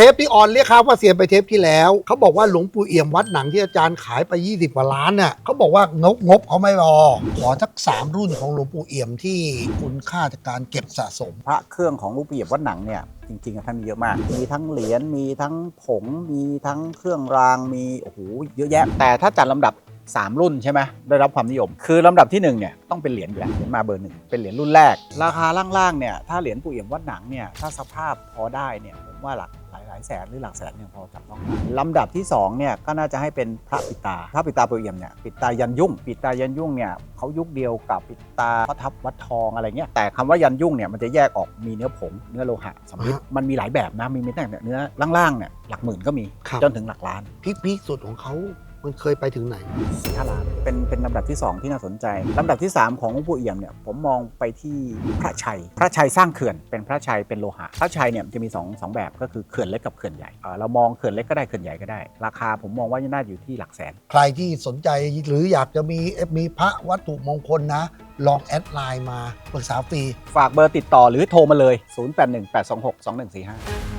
เทปที่ออนเรียกครับว่าเซียไปเทปที่แล้วเขาบอกว่าหลวงปู่เอี่ยมวัดหนังที่อาจารย์ขายไป 20กว่าล้านน่ะเขาบอกว่างบงบเขาไม่พอขอสักสามรุ่นของหลวงปู่เอี่ยมที่คุณค่าจากการเก็บสะสม พระเครื่องของหลูกปีเอี่ยมวัดหนังเนี่ยจริงๆอะท่านมีเยอะมาก มีทั้งเหรียญมีทั้งผงมีทั้งเครื่องรางมีโอ้โหเยอะแยะ แต่ถ้าจัดลำดับ 3 รุ่นใช่ไหมได้รับความนิยม คือลำดับที่1เนี่ยต้องเป็นเหรียญอยู่แล้วเหรียญมาเบอร์หนึ่งเป็นเหรียญรุ่นแรก ราคาล่างๆเนี่ยถ้าเหรียญปู่เอี่ยมวัดหนังเนี่ยถ้าสภาพพอได้เนี่ยผมว่าหลักายหลายๆแสนหรือหลักแสนเนี่ยพอจับต้องได้ลำดับที่2เนี่ยก็น่าจะให้เป็นพระปิดตาพระปิดตาปู่เอี่ยมเนี่ยปิดตายันยุ่ง ปิดตายันยุ่งเนี่ยเขายุคเดียวกับปิดตาพระทับวัดทองอะไรเงี้ยแต่คำว่ายันยุ่งเนี่ยมันจะแยกออกมีเนื้อผงเนื้อโลหะสำริดฮะมันมีหลายแบบนะมีมีตั้งแต่เนื้อล่างๆเนี่ยหลักหมื่นก็มีครับจนถึงหลักล้านพีคพีคสุดของเขา มันเคยไปถึงไหนสี่ห้าล้านเป็นเป็นลำดับที่ 2 ที่น่าสนใจลำดับที่ 3 ของหลวงปู่เอี่ยมเนี่ยผมมองไปที่พระชัย พระชัยสร้างเขื่อนเป็นพระชัยเป็นโลหะ พระชัยเนี่ยจะมี2องสองแบบก็คือเขื่อนเล็กกับเขื่อนใหญ่เอ่อเรามองเขื่อนเล็กก็ได้เขื่อนใหญ่ก็ได้ ราคาผมมองว่าน่าอยู่ที่หลักแสน ใครที่สนใจหรืออยากจะมีมีพระวัตถุมงคลนะลองแอดไลน์มาปรึกษาฟรีฝากเบอร์ติดต่อหรือโทรมาเลย 0818262145